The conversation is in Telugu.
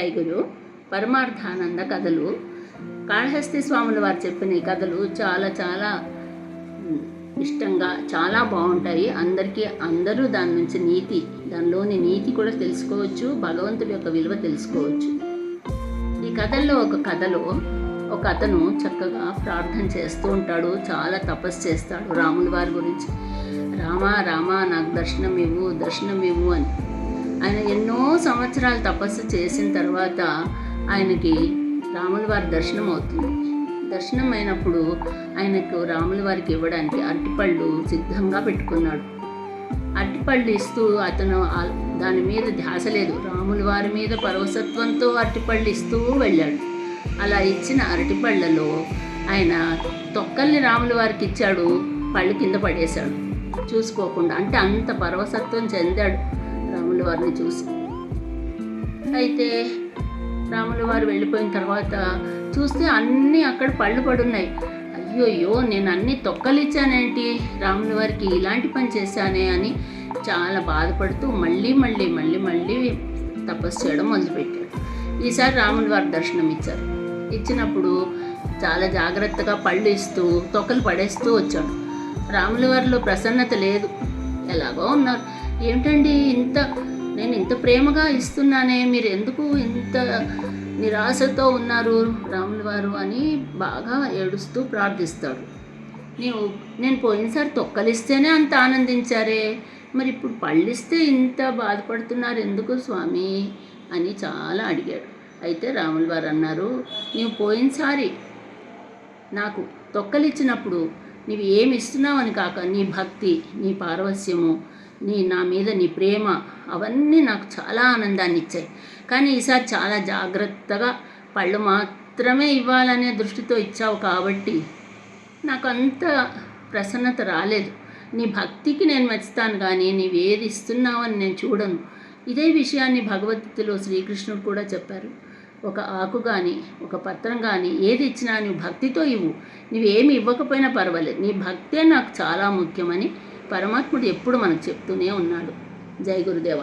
గురు. పరమార్థానంద కథలు. కాళహస్తి స్వాముల వారు చెప్పిన ఈ కథలు చాలా చాలా ఇష్టంగా చాలా బాగుంటాయి. అందరికీ అందరూ దాని నుంచి నీతి దానిలోని నీతి కూడా తెలుసుకోవచ్చు భగవంతుడి యొక్క విలువ తెలుసుకోవచ్చు. ఈ కథల్లో ఒక కథలో ఒక అతను చక్కగా ప్రార్థన చేస్తూ ఉంటాడు చాలా తపస్సు చేస్తాడు రాముల వారి గురించి. రామా రామా నాకు దర్శనం ఇవ్వు దర్శనం ఇవ్వు అని. ఆయన ఎన్నో సంవత్సరాలు తపస్సు చేసిన తర్వాత ఆయనకి రాముల వారి దర్శనం అవుతుంది. దర్శనం అయినప్పుడు ఆయనకు రాముల వారికి ఇవ్వడానికి అరటిపళ్ళు సిద్ధంగా పెట్టుకున్నాడు. అరటిపళ్ళు ఇస్తూ అతను దాని మీద ధ్యాస లేదు. రాముల వారి మీద పరవసత్వంతో అరటిపళ్ళు ఇస్తూ వెళ్ళాడు. అలా ఇచ్చిన అరటిపళ్ళలో ఆయన తొక్కల్ని రాముల వారికి ఇచ్చాడు. పళ్ళు కింద పడేశాడు. చూసుకోకుండా అంటే అంత పరవసత్వం చెందాడు రాముల వారిని చూసి. అయితే రాముల వారు వెళ్ళిపోయిన తర్వాత చూస్తే అన్నీ అక్కడ పళ్ళు పడున్నాయి. అయ్యోయ్యో నేను అన్ని తొక్కలిచ్చానేంటి? రాముల వారికి ఇలాంటి పని చేశానే అని చాలా బాధపడుతూ మళ్ళీ మళ్ళీ మళ్ళీ మళ్ళీ తపస్సు చేయడం మొదలుపెట్టాడు. ఈసారి రాముల వారి దర్శనం ఇచ్చారు ఇచ్చినప్పుడు చాలా జాగ్రత్తగా పళ్ళు ఇస్తూ తొక్కలు పడేస్తూ వచ్చాడు. రాముల వారిలో ప్రసన్నత లేదు. ఎలాగో ఉన్నారు. ఏమిటండి ఇంత నేను ఇంత ప్రేమగా ఇస్తున్నానే మీరు ఎందుకు ఇంత నిరాశతో ఉన్నారు రాముల వారు అని బాగా ఏడుస్తూ ప్రార్థిస్తాడు. నీవు నేను పోయినసారి తొక్కలిస్తేనే అంత ఆనందించారే మరి ఇప్పుడు పళ్ళిస్తే ఇంత బాధపడుతున్నారు ఎందుకు స్వామి అని చాలా అడిగాడు. అయితే రాముల వారు అన్నారు నీవు పోయినసారి నాకు తొక్కలిచ్చినప్పుడు నీవు ఏమి ఇస్తున్నావని కాక నీ భక్తి నీ పారవస్యము నీ నా మీద నీ ప్రేమ అవన్నీ నాకు చాలా ఆనందాన్ని ఇచ్చాయి. కానీ ఈసారి చాలా జాగ్రత్తగా పళ్ళు మాత్రమే ఇవ్వాలనే దృష్టితో ఇచ్చావు కాబట్టి నాకు అంత ప్రసన్నత రాలేదు. నీ భక్తికి నేను మెచ్చుతాను కానీ నీవు ఏది ఇస్తున్నావని నేను చూడను. ఇదే విషయాన్ని భగవద్గీతలో శ్రీకృష్ణుడు కూడా చెప్పారు. ఒక ఆకు కానీ ఒక పత్రం కానీ ఏది ఇచ్చినా నువ్వు భక్తితో ఇవ్వు. నువ్వేమి ఇవ్వకపోయినా పర్వాలేదు. నీ భక్తే నాకు చాలా ముఖ్యమని పరమాత్ముడు ఎప్పుడు మనకు చెప్తూనే ఉన్నాడు. జై గురుదేవ.